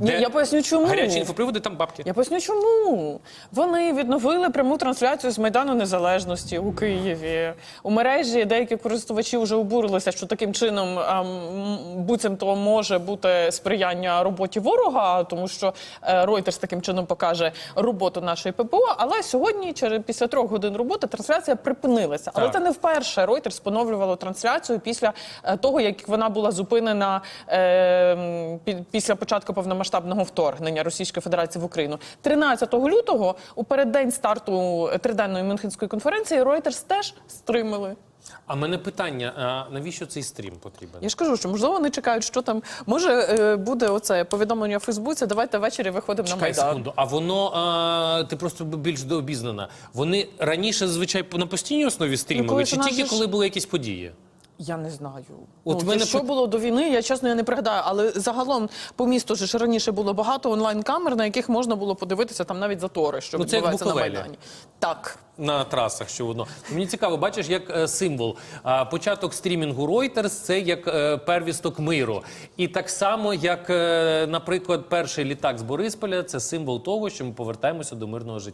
Ні, я поясню, чому. Гарячі інфоприводи, там бабки. Я поясню, чому вони відновили пряму трансляцію з Майдану Незалежності у Києві. У мережі деякі користувачі вже обурилися, що таким чином ем, буцімто може бути сприяння роботі ворога, тому що е, Reuters таким чином покаже роботу нашої ППО. Але сьогодні, через після трьох годин роботи, трансляція припинилася. Але Так. це не вперше Reuters поновлювало трансляцію після е, того, як вона була зупинена е, після початку повномасштабного вторгнення Російської Федерації в Україну. 13 лютого, у переддень старту триденної Мюнхенської конференції, Reuters теж стримали. А мене питання: а навіщо цей стрім потрібен? Я ж кажу, що можливо вони чекають, що там може е, буде оце повідомлення в Фейсбуці. Давайте ввечері виходимо на Чекай майдан. секунду, а воно а, ти просто більш обізнана. Вони раніше зазвичай на постійній основі стрімили, коли чи тільки ж- коли були якісь події? Я не знаю. От ну, мене що було до війни, я чесно я не пригадаю. Але загалом по місту ж раніше було багато онлайн-камер, на яких можна було подивитися там навіть затори, що Ну, це як відбувається на майдані. Так. На трасах, що воно мені цікаво, бачиш, як е, символ. Початок стрімінгу Reuters – це як е, первісток миру. І так само, як, е, наприклад, перший літак з Борисполя, це символ того, що ми повертаємося до мирного життя.